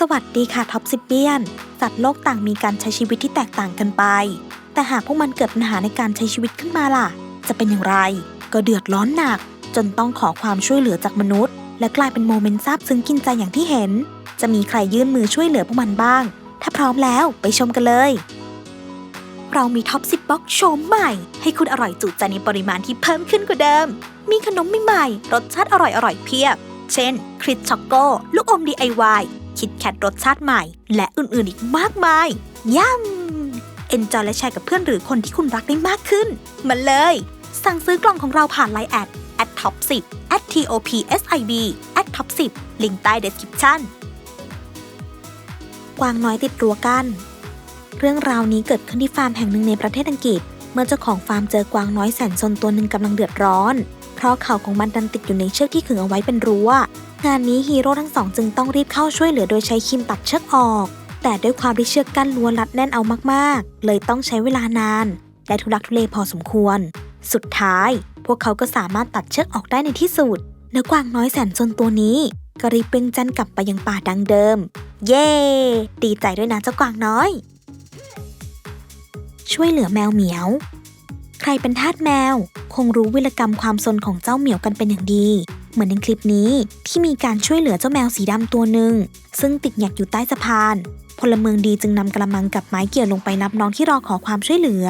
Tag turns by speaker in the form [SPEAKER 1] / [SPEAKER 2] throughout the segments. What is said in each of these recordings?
[SPEAKER 1] สวัสดีค่ะท็อปซิเปียนสัตว์โลกต่างมีการใช้ชีวิตที่แตกต่างกันไป แต่หากพวกมันเกิดปัญหาในการใช้ชีวิตขึ้นมาล่ะ จะเป็นอย่างไร ก็เดือดร้อนหนัก จนต้องขอความช่วยเหลือจากมนุษย์ และกลายเป็นโมเมนต์ซาบซึ้งกินใจอย่างที่เห็น จะมีใครยื่นมือช่วยเหลือพวกมันบ้าง ถ้าพร้อมแล้วไปชมกันเลย เรามีท็อป10บ็อกโชมใหม่ ให้คุณอร่อยจุใจในปริมาณที่เพิ่มขึ้นกว่าเดิม มีขนมใหม่ๆรสชาติอร่อยๆเพียบ เช่นคริสช็อกโกลูกอม DIY คิดแคทรสชาติใหม่ และอื่นๆอีกมากมาย ย่ำเอนจอยและแชร์กับเพื่อนหรือคนที่คุณรักได้มากขึ้น มาเลย สั่งซื้อกล่องของเราผ่านไลน์แอด at top 10 at top sib at top 10ลิงก์ใต้ description กวางน้อยติดรั้วกัน เรื่องราวนี้เกิดขึ้นที่ฟาร์มแห่งหนึ่งในประเทศอังกฤษ เมื่อเจ้าของฟาร์มเจอกวางน้อยแสนซนตัวหนึ่งกำลังเดือดร้อน เพราะเขาของมันดันติดอยู่ในเชือกที่ขึงเอาไว้เป็นรั้ว งานนี้ฮีโร่ทั้งสองจึงต้องรีบเข้าช่วยเหลือโดยใช้ครีมตัดเชือกออก แต่ด้วยความที่เชือกกั้นรั้วนรัดแน่นเอามากๆ เลยต้องใช้เวลานาน และทุลักทุเลพอสมควร สุดท้าย พวกเขาก็สามารถตัดเชือกออกได้ในที่สุดและกวางน้อยแสนซนตัวนี้ก็รีบเป่งจันกลับไปยังป่าดังเดิม เย้ดีใจด้วยนะเจ้ากวางน้อย ช่วยเหลือแมวเหมียว รเป็นทาสแมว คงรู้วิรกรรมความซนของเจ้าเหมียวกันเป็นอย่างดี เหมือนในคลิปนี้ที่มีการช่วยเหลือเจ้าแมวสีดำตัวหนึ่ง ซึ่งติดหยักอยู่ใต้สะพาน พลเมืองดีจึงนำกระมังกับไม้เกี่ยวลงไปรับน้องที่รอขอความช่วยเหลือ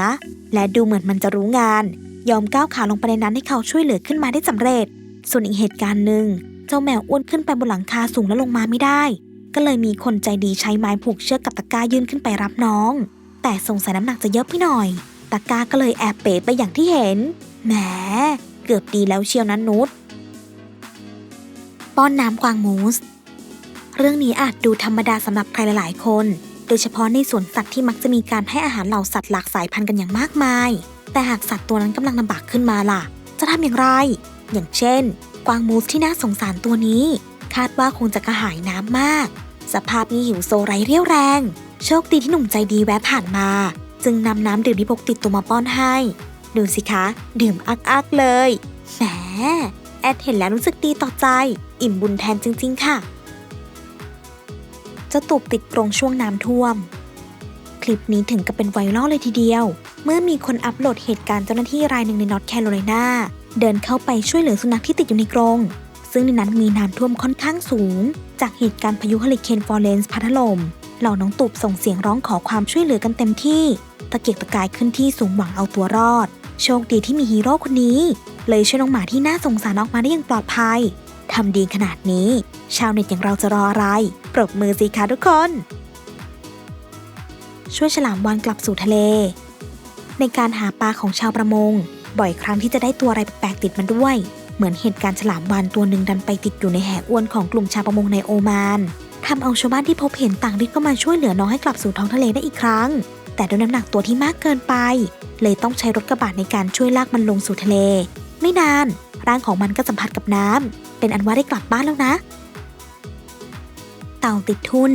[SPEAKER 1] และดูเหมือนมันจะรู้งาน ยอมก้าวขาลงไปในนั้นให้เขาช่วยเหลือขึ้นมาได้สำเร็จ ส่วนอีกเหตุการณ์หนึ่ง เจ้าแมวอ้วนขึ้นไปบนหลังคาสูงและลงมาไม่ได้ ก็เลยมีคนใจดีใช้ไม้ผูกเชือกกับตะกร้ายื่นขึ้นไปรับน้อง แต่สงสัยน้ำหนักจะเยอะไปหน่อย ตะก้าก็เลยแอบเป๋ไปอย่างที่เห็น แหม เกือบดีแล้วเชียวนะนุชป้อนน้ำกวางมูส เรื่องนี้อาจดูธรรมดาสำหรับใครหลาย ๆ คน โดยเฉพาะในสวนสัตว์ที่มักจะมีการให้อาหารเหล่าสัตว์หลากสายพันธุ์กันอย่างมากมาย แต่หากสัตว์ตัวนั้นกำลังลำบากขึ้นมาล่ะ จะทำอย่างไร อย่างเช่น กวางมูสที่น่าสงสารตัวนี้ คาดว่าคงจะกระหายน้ำมาก สภาพนี้หิวโซไร้เรี่ยวแรง โชคดีที่หนุ่มใจดีแวะผ่านมา จึงนำน้ำดื่มที่พกติดตัวมาป้อนให้ ดูสิคะ ดื่มอักๆเลย แหม แอดเห็นแล้วรู้สึกดีต่อใจ อิ่มบุญแทนจริง ๆ ค่ะเจ้าตูบติดกรงช่วงน้ำท่วม คลิปนี้ถึงกับเป็นไวรัลเลยทีเดียว เมื่อมีคนอัปโหลดเหตุการณ์เจ้าหน้าที่รายหนึ่งในนอร์ทแคโรไลนาเดินเข้าไปช่วยเหลือสุนัขที่ติดอยู่ในกรง ซึ่งในนั้นมีน้ำท่วมค่อนข้างสูง จากเหตุการณ์พายุเฮลิเคนฟอร์เรนซ์พัดถล่ม เหล่าน้องตูบส่งเสียงร้องขอความช่วยเหลือกันเต็มที่ ตะเกียกตะกายขึ้นที่สูงหวังเอาตัวรอด โชคดีที่มีฮีโร่คนนี้ เลยช่วยน้องหมาที่น่าสงสารออกมาได้อย่างปลอดภัยทำดีขนาดนี้ ชาวเน็ตอย่างเราจะรออะไร ปรบมือสิคะทุกคน ช่วยฉลามวานกลับสู่ทะเล ในการหาปลาของชาวประมง บ่อยครั้งที่จะได้ตัวอะไรแปลกๆติดมาด้วย เหมือนเหตุการณ์ฉลามวานตัวหนึ่งดันไปติดอยู่ในแหอวนของกลุ่มชาวประมงในโอมาน ทำเอาชาวบ้านที่พบเห็นต่างรีบเข้ามาช่วยเหลือน้องให้กลับสู่ท้องทะเลได้อีกครั้ง แต่ด้วยน้ำหนักตัวที่มากเกินไป เลยต้องใช้รถกระบะในการช่วยลากมันลงสู่ทะเล ไม่นานร่างของมันก็สัมผัสกับน้ำเป็นอันว่าได้กลับบ้านแล้วนะ เต่าติดทุน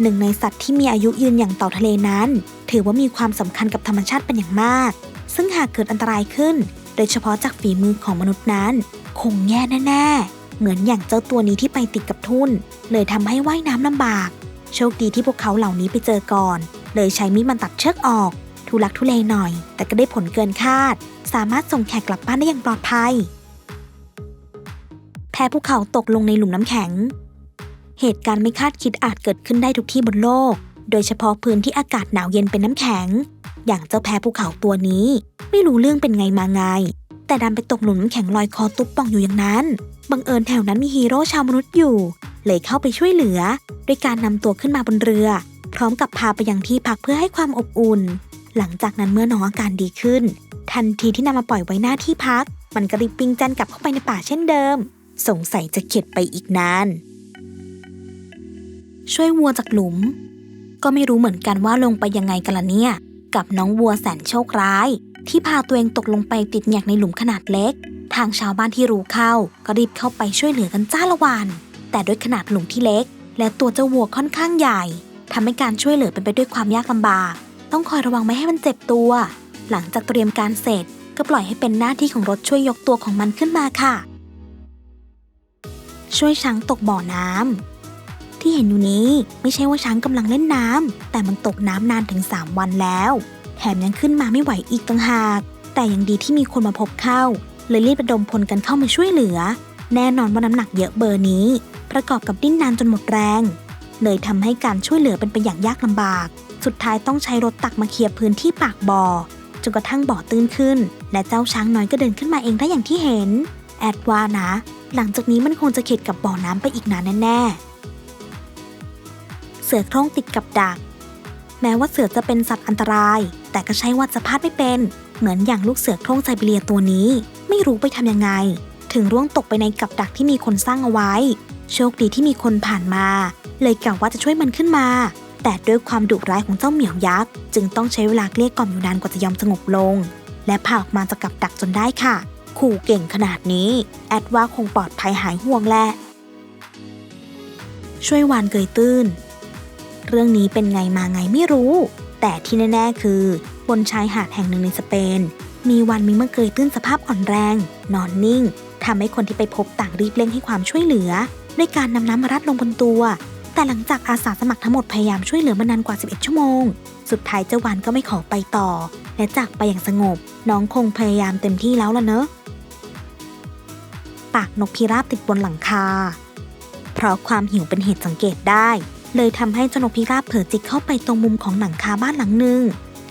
[SPEAKER 1] หนึ่งในสัตว์ที่มีอายุยืนอย่างเต่าทะเลนั้น ถือว่ามีความสำคัญกับธรรมชาติเป็นอย่างมาก ซึ่งหากเกิดอันตรายขึ้น โดยเฉพาะจากฝีมือของมนุษย์นั้น คงแย่แน่ๆ เหมือนอย่างเจ้าตัวนี้ที่ไปติดกับทุ่น เลยทำให้ว่ายน้ำลำบาก โชคดีที่พวกเขาเหล่านี้ไปเจอก่อน เลยใช้มีดมันตัดเชือกออก ทุลักทุเลหน่อย แต่ก็ได้ผลเกินคาด สามารถส่งแขกกลับบ้านได้อย่างปลอดภัย แพ้ภูเขาตกลงในหลุมน้ำแข็ง เหตุการณ์ไม่คาดคิดอาจเกิดขึ้นได้ทุกที่บนโลก โดยเฉพาะพื้นที่อากาศหนาวเย็นเป็นน้ำแข็ง อย่างเจ้าแพ้ภูเขาตัวนี้ ไม่รู้เรื่องเป็นไงมาไง แต่ดันไปตกหลุมน้ำแข็งลอยคอตุ๊บป่องอยู่อย่างนั้น บังเอิญแถวนั้นมีฮีโร่ชาวมนุษย์อยู่ เลยเข้าไปช่วยเหลือ ด้วยการนำตัวขึ้นมาบนเรือ พร้อมกับพาไปยังที่พักเพื่อให้ความอบอุ่น หลังจากนั้นเมื่อน้องอาการดีขึ้น ทันทีที่นำมาปล่อยไว้หน้าที่พัก มันก็รีบปิ้งจันกลับเข้าไปในป่าเช่นเดิม สงสัยจะเข็ดไปอีกนาน ช่วยวัวจากหลุม ก็ไม่รู้เหมือนกันว่าลงไปยังไงกันล่ะเนี่ย กับน้องวัวแสนโชคร้ายที่พาตัวเองตกลงไปติดแงกในหลุมขนาดเล็ก ทางชาวบ้านที่รู้เข้า ก็รีบเข้าไปช่วยเหลือกันจ้าละวัน แต่ด้วยขนาดหลุมที่เล็ก และตัวเจ้าวัวค่อนข้างใหญ่ทำให้การช่วยเหลือเป็นไปด้วยความยากลำบาก ต้องคอยระวังไม่ให้มันเจ็บตัว หลังจากเตรียมการเสร็จ ก็ปล่อยให้เป็นหน้าที่ของรถช่วยยกตัวของมันขึ้นมาค่ะ ช่วยช้างตกบ่อน้ำที่เห็นอยู่นี้ไม่ใช่ว่าช้างกำลังเล่นน้ำแต่มันตกน้ำนานถึง 3 วันแล้ว แถมยังขึ้นมาไม่ไหวอีกต่างหาก แต่ยังดีที่มีคนมาพบเข้า เลยรีบระดมพลกันเข้ามาช่วยเหลือ แน่นอนว่าน้ำหนักเยอะเบอร์นี้ ประกอบกับดิ้นนานจนหมดแรง เลยทำให้การช่วยเหลือเป็นไปอย่างยากลำบาก สุดท้ายต้องใช้รถตักมาเคลียร์พื้นที่ปากบ่อจนกระทั่งบ่อตื้นขึ้น และเจ้าช้างน้อยก็เดินขึ้นมาเองได้อย่างที่เห็น แอดว่านะ หลังจากนี้มันคงจะเข็ดกับบ่อน้ำไปอีกนานแน่ๆ เสือโคร่งติดกับดัก แม้ว่าเสือจะเป็นสัตว์อันตราย แต่ก็ใช่ว่าจะพลาดไม่เป็น เหมือนอย่างลูกเสือโคร่งไซบีเรียตัวนี้ ไม่รู้ไปทำยังไง ถึงร่วงตกไปในกับดักที่มีคนสร้างเอาไว้ โชคดีที่มีคนผ่านมา เลยกล่าวว่าจะช่วยมันขึ้นมา แต่ด้วยความดุร้ายของเจ้าเหมียวยักษ์ จึงต้องใช้เวลาเกลี้ยกล่อมอยู่นานกว่าจะยอมสงบลง และพาออกมาจากกับดักจนได้ค่ะ ขู่เก่งขนาดนี้ แอดว่าคงปลอดภัยหายห่วงแหละช่วยวานเกยตื้น เรื่องนี้เป็นไงมาไงไม่รู้ แต่ที่แน่ ๆ คือบนชายหาดแห่งหนึ่งในสเปน มีวันมีเมื่อเกยตื้นสภาพอ่อนแรง นอนนิ่งทำให้คนที่ไปพบต่างรีบเร่งให้ความช่วยเหลือ ด้วยการนำน้ำมารัดลงบนตัว แต่หลังจากอาสาสมัครทั้งหมดพยายามช่วยเหลือมานานกว่า 11 ชั่วโมง สุดท้ายเจ้าวานก็ไม่ขอไปต่อ และจากไปอย่างสงบ น้องคงพยายามเต็มที่แล้วล่ะเนอะปากนกพิราบติดบนหลังคา เพราะความหิวเป็นเหตุสังเกตได้ เลยทำให้เจ้านกพิราบเผลอจิกเข้าไปตรงมุมของหลังคาบ้านหลังหนึ่ง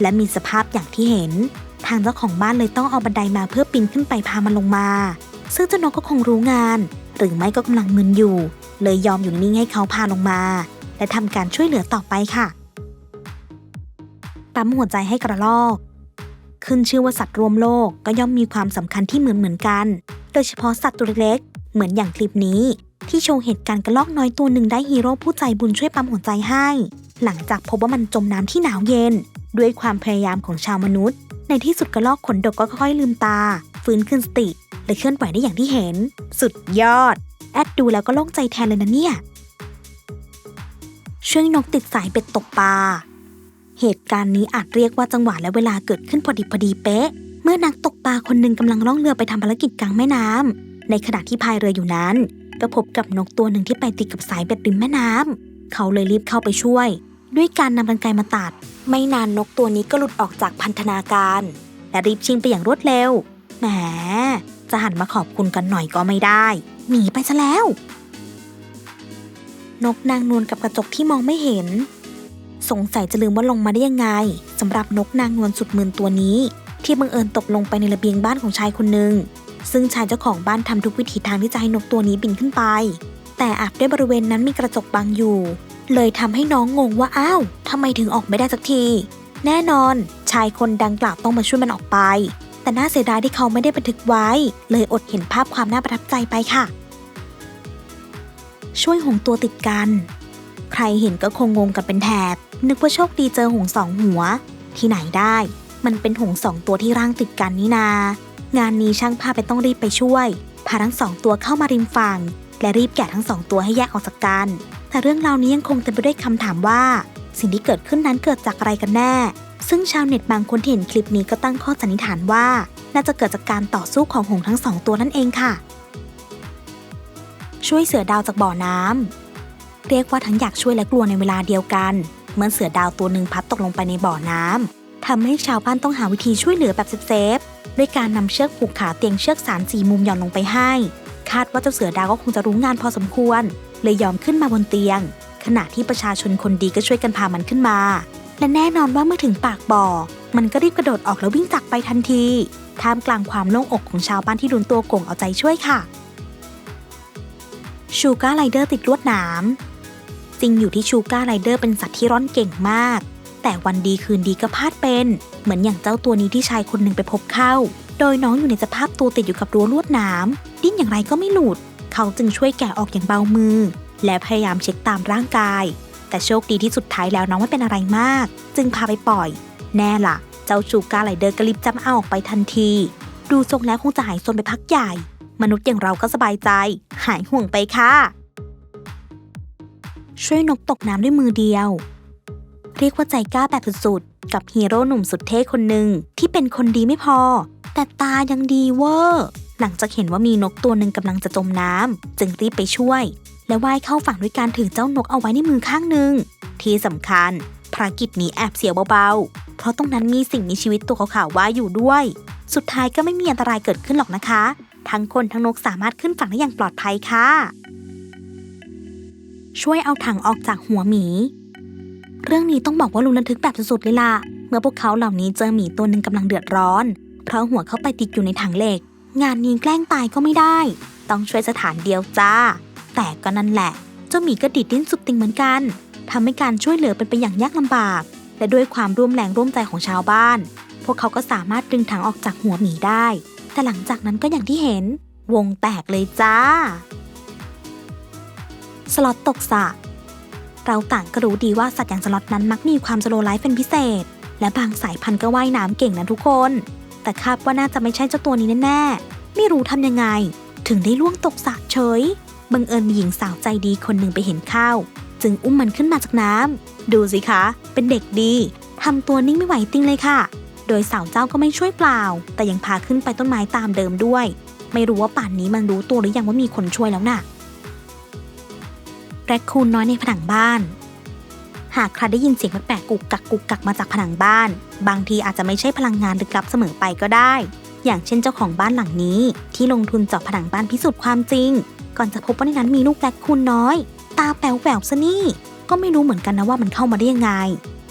[SPEAKER 1] และมีสภาพอย่างที่เห็น ทางเจ้าของบ้านเลยต้องเอาบันไดมาเพื่อปีนขึ้นไปพามันลงมา ซึ่งเจ้านกก็คงรู้งาน หรือไม่ก็กำลังมึนอยู่ เลยยอมอยู่นิ่งให้เขาพาลงมา และทำการช่วยเหลือต่อไปค่ะปั๊มหัวใจให้กระรอกขึ้นชื่อว่าสัตว์รวมโลกก็ย่อมมีความสำคัญที่เหมือนเหมือนกัน โดยเฉพาะสัตว์ตัวเล็ก เหมือนอย่างคลิปนี้ ที่โชว์เหตุการณ์กระรอกน้อยตัวหนึ่งได้ฮีโร่ผู้ใจบุญช่วยปั๊มหัวใจให้ หลังจากพบว่ามันจมน้ำที่หนาวเย็น ด้วยความพยายามของชาวมนุษย์ ในที่สุดกระรอกขนดกก็ค่อยๆลืมตา ฟื้นขึ้นสติ และเคลื่อนไหวได้อย่างที่เห็น สุดยอด แอดดูแล้วก็โล่งใจแทนเลยนะเนี่ยช่วยนกติดสายเบ็ดตกปลาเหตุการณ์นี้อาจเรียกว่าจังหวะและเวลาเกิดขึ้นพอดีพอดีเป๊ะ เมื่อนักตกปลาคนหนึ่งกำลังล่องเรือไปทำภารกิจกลางแม่น้ำ ในขณะที่พายเรืออยู่นั้น ก็พบกับนกตัวหนึ่งที่ไปติดกับสายเบ็ดริมแม่น้ำเขาเลยรีบเข้าไปช่วย ด้วยการนำกรรไกรมาตัด ไม่นานนกตัวนี้ก็หลุดออกจากพันธนาการ และรีบชิงไปอย่างรวดเร็วแหมจะหันมาขอบคุณกันหน่อยก็ไม่ได้ หนีไปซะแล้ว นกนางนวลกับกระจกที่มองไม่เห็น สงสัยจะลืมว่าลงมาได้ยังไงสำหรับนกนางนวลสุดมื่นตัวนี้ ที่บังเอิญตกลงไปในระเบียงบ้านของชายคนหนึ่ง ซึ่งชายเจ้าของบ้านทำทุกวิถีทางที่จะให้นกตัวนี้บินขึ้นไป แต่อาจด้วยบริเวณนั้นมีกระจกบังอยู่ เลยทำให้น้องงงว่าอ้าวทำไมถึงออกไม่ได้สักที แน่นอน ชายคนดังกล่าวต้องมาช่วยมันออกไป แต่น่าเสียดายที่เขาไม่ได้บันทึกไว้ เลยอดเห็นภาพความน่าประทับใจไปค่ะ ช่วยหงส์ตัวติดกัน ใครเห็นก็คงงงกันเป็นแถบ นึกว่าโชคดีเจอหงส์สองหัว ที่ไหนได้ มันเป็นหงส์สองตัวที่ร่างติดกันนี่นา งานนี้ช่างภาพไปต้องรีบไปช่วย พาทั้งสองตัวเข้ามาริมฝั่ง และรีบแกะทั้งสองตัวให้แยกออกจากกัน แต่เรื่องราวนี้ยังคงเต็มไปด้วยคำถามว่า สิ่งที่เกิดขึ้นนั้นเกิดจากอะไรกันแน่ ซึ่งชาวเน็ตบางคนที่เห็นคลิปนี้ก็ตั้งข้อสันนิษฐานว่า น่าจะเกิดจากการต่อสู้ของหงส์ทั้งสองตัวนั่นเองค่ะ ช่วยเสือดาวจากบ่อน้ำเรียกว่าทั้งอยากช่วยและกลัวในเวลาเดียวกันเมื่อเสือดาวตัวหนึ่งพัดตกลงไปในบ่อน้ำทำให้ชาวบ้านต้องหาวิธีช่วยเหลือแบบเซฟๆ ด้วยการนำเชือกผูกขาเตียงเชือกสารสี่มุมหย่อนลงไปให้ คาดว่าเจ้าเสือดาวก็คงจะรู้งานพอสมควร เลยยอมขึ้นมาบนเตียง ขณะที่ประชาชนคนดีก็ช่วยกันพามันขึ้นมา และแน่นอนว่าเมื่อถึงปากบ่อ มันก็รีบกระโดดออกแล้ววิ่งจากไปทันที ท่ามกลางความโล่งอกของชาวบ้านที่รุนตัวโก่งเอาใจช่วยค่ะชูการ์ไรเดอร์ติดลวดหนามจริงอยู่ที่ชูการ์ไรเดอร์เป็นสัตว์ที่ร่อนเก่งมาก แต่วันดีคืนดีก็พลาดเป็น เหมือนอย่างเจ้าตัวนี้ที่ชายคนหนึ่งไปพบเข้า โดยน้องอยู่ในสภาพตัวติดอยู่กับรั้วลวดหนามดิ้นอย่างไรก็ไม่หลุด เขาจึงช่วยแกะออกอย่างเบามือ และพยายามเช็คตามร่างกาย แต่โชคดีที่สุดท้ายแล้วน้องไม่เป็นอะไรมาก จึงพาไปปล่อย แน่ล่ะ เจ้าชูการ์ไรเดอร์ก็รีบจำเอาออกไปทันที ดูทรงแล้วคงจะหายซนไปพักใหญ่ มนุษย์อย่างเราก็สบายใจ หายห่วงไปค่ะช่วยนกตกน้ำด้วยมือเดียว เรียกว่าใจกล้าแบบสุดๆ กับฮีโร่หนุ่มสุดเท่คนหนึ่งที่เป็นคนดีไม่พอ แต่ตายังดีเวอร์ หลังจากเห็นว่ามีนกตัวหนึ่งกำลังจะจมน้ำจึงรีบไปช่วย และว่ายเข้าฝั่งด้วยการถือเจ้านกเอาไว้ในมือข้างหนึ่ง ที่สำคัญภารกิจนี้แอบเสียวเบาๆ เพราะตรงนั้นมีสิ่งมีชีวิตตัวขาวๆว่ายอยู่ด้วย สุดท้ายก็ไม่มีอันตรายเกิดขึ้นหรอกนะคะ ทั้งคนทั้งนกสามารถขึ้นฝั่งได้อย่างปลอดภัยค่ะช่วยเอาถังออกจากหัวหมี เรื่องนี้ต้องบอกว่าลุงระทึกแบบสุดๆเลยล่ะ เมื่อพวกเขาเหล่านี้เจอหมีตัวหนึ่งกำลังเดือดร้อน เพราะหัวเขาไปติดอยู่ในถังเหล็ก งานนี้แกล้งตายก็ไม่ได้ ต้องช่วยสถานเดียวจ้า แต่ก็นั่นแหละ เจ้าหมีก็ดิดดิ้นสุดติงเหมือนกันทำให้การช่วยเหลือเป็นไปอย่างยากลำบาก และด้วยความร่วมแรงร่วมใจของชาวบ้าน พวกเขาก็สามารถดึงถังออกจากหัวหมีได้ แต่หลังจากนั้นก็อย่างที่เห็น วงแตกเลยจ้า สล็อตตกสระ เราต่างก็รู้ดีว่าสัตว์อย่างสล็อตนั้นมักมีความสโลไลฟ์เป็นพิเศษ และบางสายพันธุ์ก็ว่ายน้ำเก่งนะทุกคน แต่คาดว่าน่าจะไม่ใช่เจ้าตัวนี้แน่ๆ ไม่รู้ทำยังไง ถึงได้ล่วงตกสระเฉย บังเอิญมีหญิงสาวใจดีคนหนึ่งไปเห็นเข้า จึงอุ้มมันขึ้นมาจากน้ำดูสิคะ เป็นเด็กดีทำตัวนิ่งไม่ไหวติงเลยค่ะ โดยสาวเจ้าก็ไม่ช่วยเปล่า แต่ยังพาขึ้นไปต้นไม้ตามเดิมด้วย ไม่รู้ว่าป่านนี้มันรู้ตัวหรือยังว่ามีคนช่วยแล้วน่ะ แรคคูนน้อยในผนังบ้าน หากใครได้ยินเสียงแปลกๆกุกกักกุกกักมาจากผนังบ้าน บางทีอาจจะไม่ใช่พลังงานลึกลับเสมอไปก็ได้ อย่างเช่นเจ้าของบ้านหลังนี้ ที่ลงทุนเจาะผนังบ้านพิสูจน์ความจริง ก่อนจะพบว่าในนั้นมีลูกแรคคูนน้อย ตาแป๋วแววซะนี่ ก็ไม่รู้เหมือนกันนะว่ามันเข้ามาได้ยังไง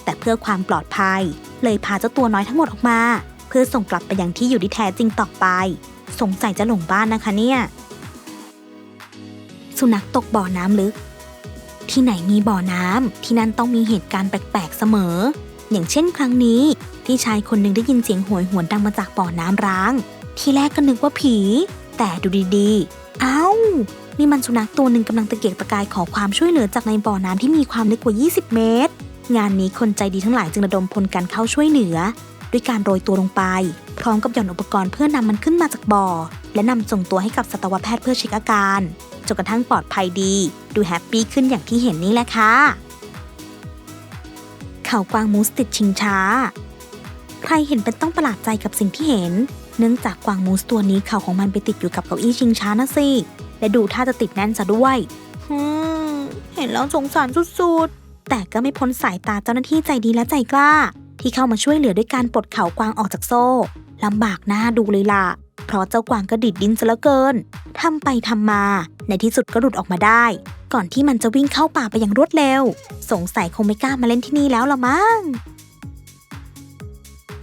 [SPEAKER 1] แต่เพื่อความปลอดภัย เลยพาเจ้าตัวน้อยทั้งหมดออกมา เพื่อส่งกลับไปยังที่อยู่ที่แท้จริงต่อไป สงสัยจะหลงบ้านนะคะเนี่ยสุนัขตกบ่อน้ำลึก ที่ไหนมีบ่อน้ำที่นั่นต้องมีเหตุการณ์แปลกๆเสมอ อย่างเช่นครั้งนี้ ที่ชายคนหนึ่งได้ยินเสียงโหวยหวนดังมาจากบ่อน้ำร้าง ที่แรกก็นึกว่าผี แต่ดูดีๆ เอ้า นี่มันสุนัขตัวหนึ่งกำลังตะเกียกตะกายขอความช่วยเหลือจากในบ่อน้ำที่มีความลึกกว่า 20 เมตร งานนี้คนใจดีทั้งหลายจึงระดมพลกันเข้าช่วยเหลือ ด้วยการโรยตัวลงไป พร้อมกับหย่อนอุปกรณ์เพื่อนำมันขึ้นมาจากบ่อ และนำส่งตัวให้กับสัตวแพทย์เพื่อเช็คอาการจนกระทั่งปลอดภัยดี ดูแฮปปี้ขึ้นอย่างที่เห็นนี่แหละค่ะ เขากวางมูสติดชิงช้า ใครเห็นเป็นต้องประหลาดใจกับสิ่งที่เห็น เนื่องจากกวางมูสตัวนี้เขาของมันไปติดอยู่กับเก้าอี้ชิงช้านะสิ และดูท่าจะติดแน่นซะด้วยฮึมเห็นแล้วสงสารสุดๆ แต่ก็ไม่พ้นสายตาเจ้าหน้าที่ใจดีและใจกล้า ที่เข้ามาช่วยเหลือด้วยการปลดเขากวางออกจากโซ่ ลำบากหน้าดูเลยล่ะ เพราะเจ้ากวางก็ดิดดินซะเหลือเกินทำไปทำมา ในที่สุดก็หลุดออกมาได้ ก่อนที่มันจะวิ่งเข้าป่าไปอย่างรวดเร็ว สงสัยคงไม่กล้ามาเล่นที่นี่แล้วละมั้ง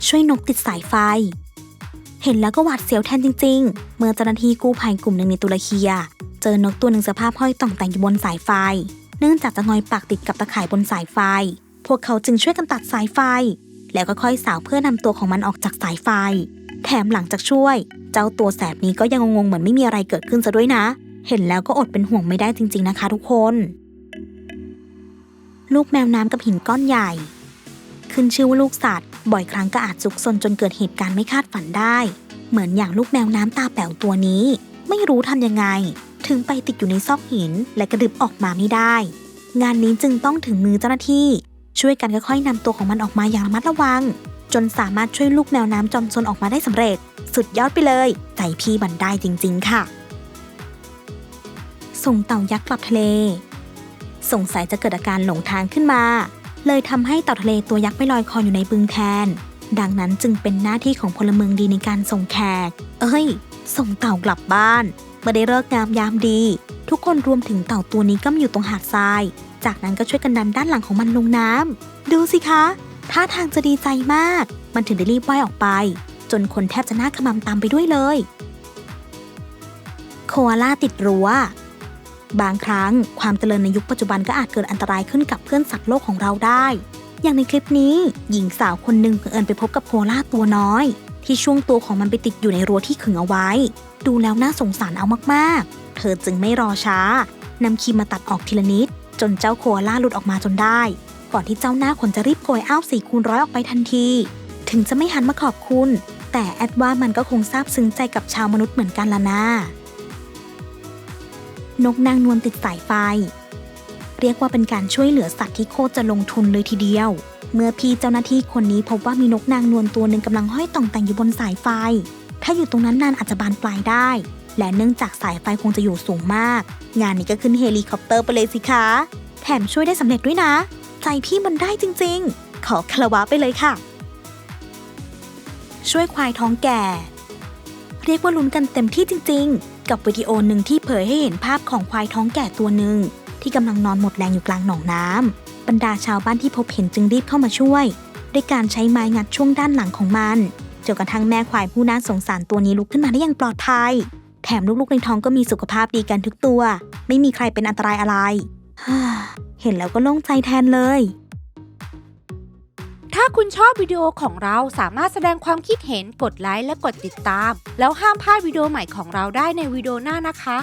[SPEAKER 1] ช่วยนกติดสายไฟ เห็นแล้วก็หวาดเสียวแทนจริง ๆ เมื่อเจ้าหน้าที่กู้ภัยกลุ่มหนึ่งในตุรกีเจอนกตัวหนึ่งสภาพห้อยต่องแต่งอยู่บนสายไฟ เนื่องจากจะงอยปากติดกับตะข่ายบนสายไฟ พวกเขาจึงช่วยกันตัดสายไฟ แล้วก็ค่อยสาวเพื่อนำตัวของมันออกจากสายไฟ แถมหลังจากช่วย เจ้าตัวแสบนี้ก็ยังงงๆเหมือนไม่มีอะไรเกิดขึ้นซะด้วยนะ เห็นแล้วก็อดเป็นห่วงไม่ได้จริง ๆนะคะ ทุกคน ลูกแมวน้ำกับหินก้อนใหญ่ ขึ้นชื่อว่าลูกสัตว์ บ่อยครั้งก็อาจซุกซนจนเกิดเหตุการณ์ไม่คาดฝันได้ เหมือนอย่างลูกแมวน้ำตาแป๋วตัวนี้ ไม่รู้ทำยังไง ถึงไปติดอยู่ในซอกหินและกระดึบออกมาไม่ได้ งานนี้จึงต้องถึงมือเจ้าหน้าที่ ช่วยกันค่อยๆนำตัวของมันออกมาอย่างระมัดระวัง จนสามารถช่วยลูกแมวน้ำจอมซนออกมาได้สำเร็จ สุดยอดไปเลยใจพี่บันได้จริง ๆ ค่ะ ส่งเต่ายักษ์กลับทะเล สงสัยจะเกิดอาการหลงทางขึ้นมา เลยทำให้เต่าทะเลตัวยักษ์ไปลอยคออยู่ในบึงแทน ดังนั้นจึงเป็นหน้าที่ของพลเมืองดีในการส่งแขก เอ้ย ส่งเต่ากลับบ้านเมื่อได้เลิกงามยามดี ทุกคนรวมถึงเต่าตัวนี้ก็มาอยู่ตรงหาดทราย จากนั้นก็ช่วยกันดันด้านหลังของมันลงน้ำดูสิคะท่าทางจะดีใจมาก มันถึงได้รีบว่ายออกไป จนคนแทบจะหน้าขมำตามไปด้วยเลย โคอาล่าติดรั้วบางครั้งความเจริญในยุคปัจจุบันก็อาจเกิดอันตรายขึ้นกับเพื่อนสัตว์โลกของเราได้ อย่างในคลิปนี้ หญิงสาวคนหนึ่งเผอิญไปพบกับโคอาล่าตัวน้อย ที่ช่วงตัวของมันไปติดอยู่ในรั้วที่ขึงเอาไว้ ดูแล้วน่าสงสารเอามากๆ เธอจึงไม่รอช้านำครีมมาตัดออกทีละนิด จนเจ้าโคอาล่าหลุดออกมาจนได้ ก่อนที่เจ้าหน้าขนจะรีบโกยอ้าวสี่คูณร้อยออกไปทันที ถึงจะไม่หันมาขอบคุณ แต่แอดว่ามันก็คงซาบซึ้งใจกับชาวมนุษย์เหมือนกันละนะนกนางนวลติดสายไฟ เรียกว่าเป็นการช่วยเหลือสัตว์ที่โคตรจะลงทุนเลยทีเดียว เมื่อพี่เจ้าหน้าที่คนนี้พบว่ามีนกนางนวลตัวหนึ่งกำลังห้อยต่องแต่งอยู่บนสายไฟ ถ้าอยู่ตรงนั้นนานอาจจะบานปลายได้ และเนื่องจากสายไฟคงจะอยู่สูงมาก งานนี้ก็ขึ้นเฮลิคอปเตอร์ไปเลยสิคะ แถมช่วยได้สำเร็จด้วยนะ ใจพี่มันได้จริงๆ ขอคารวะไปเลยค่ะ ช่วยควายท้องแก่ เรียกว่าลุ้นกันเต็มที่จริง ๆ กับวิดีโอหนึ่งที่เผยให้เห็นภาพของควายท้องแก่ตัวหนึ่งที่กำลังนอนหมดแรงอยู่กลางหนองน้ำบรรดาชาวบ้านที่พบเห็นจึงรีบเข้ามาช่วย ด้วยการใช้ไม้งัดช่วงด้านหลังของมันจนกระทั่งแม่ควายผู้น่าสงสารตัวนี้ลุกขึ้นมาได้อย่างปลอดภัย แถมลูกๆในท้องก็มีสุขภาพดีกันทุกตัว ไม่มีใครเป็นอันตรายอะไร เห็นแล้วก็โล่งใจแทนเลย
[SPEAKER 2] ถ้าคุณชอบวิดีโอของเราสามารถแสดงความคิดเห็นกดไลค์และกดติดตาม แล้วห้ามพลาดวิดีโอใหม่ของเราได้ในวิดีโอหน้านะคะ